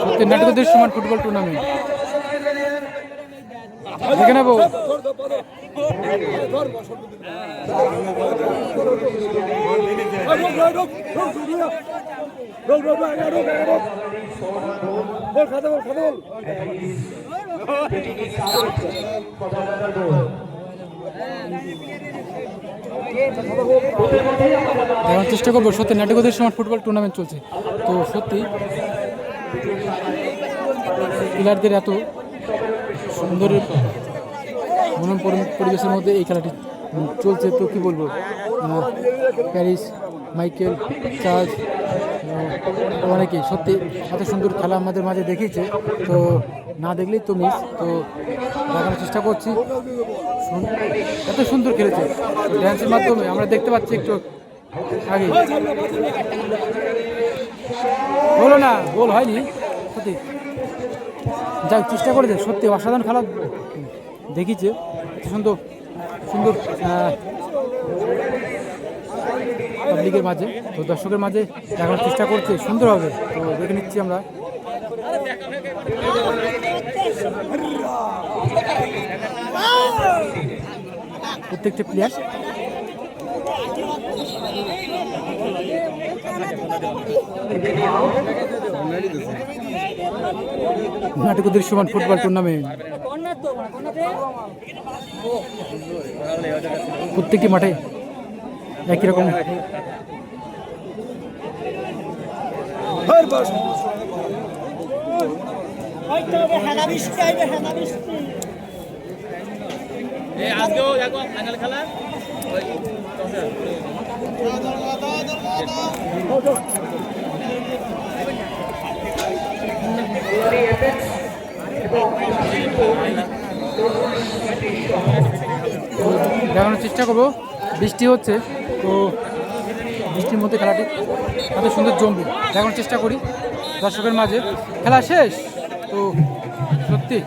সত্যি নাটকদের সমান football tournament দেখে নেব। দেখার চেষ্টা করব। সত্যি নাটকদের সময় ফুটবল টুর্নামেন্ট চলছে। তো সত্যি প্লেয়ারদের এত সুন্দর পরিবেশের মধ্যে এই খেলাটি চলছে। তো কি বলব? প্যারিস মাইকেল চার্জ অনেকেই। সত্যি, এত সুন্দর খেলা আমাদের মাঝে দেখিয়েছে। তো না দেখলেই তো মিস তো দেখানোর চেষ্টা করছি। এত সুন্দর খেলেছে। ড্যান্সের মাধ্যমে আমরা দেখতে পাচ্ছি একটু আগে। হলো না, গোল হয়নি। সত্যি। যাই চেষ্টা করেছে। সত্যি অসাধারণ খেলা দেখিছে সুন্দর সুন্দর পাবলিকের মাঝে, তো দর্শকের মাঝে দেখানোর চেষ্টা করছে সুন্দরভাবে তো দেখে নিচ্ছি আমরা। প্রত্যেকটা প্লেয়ার নাটক সমান ফুটবল টুর্নামেন্ট। প্রত্যেকটি মাঠে একই রকম। দেখানোর চেষ্টা করব। বৃষ্টি হচ্ছে, তো বৃষ্টির মধ্যে খেলাটি এত সুন্দর জমবে। দেখানোর চেষ্টা করি দর্শকের মাঝে। খেলা শেষ, তো সত্যি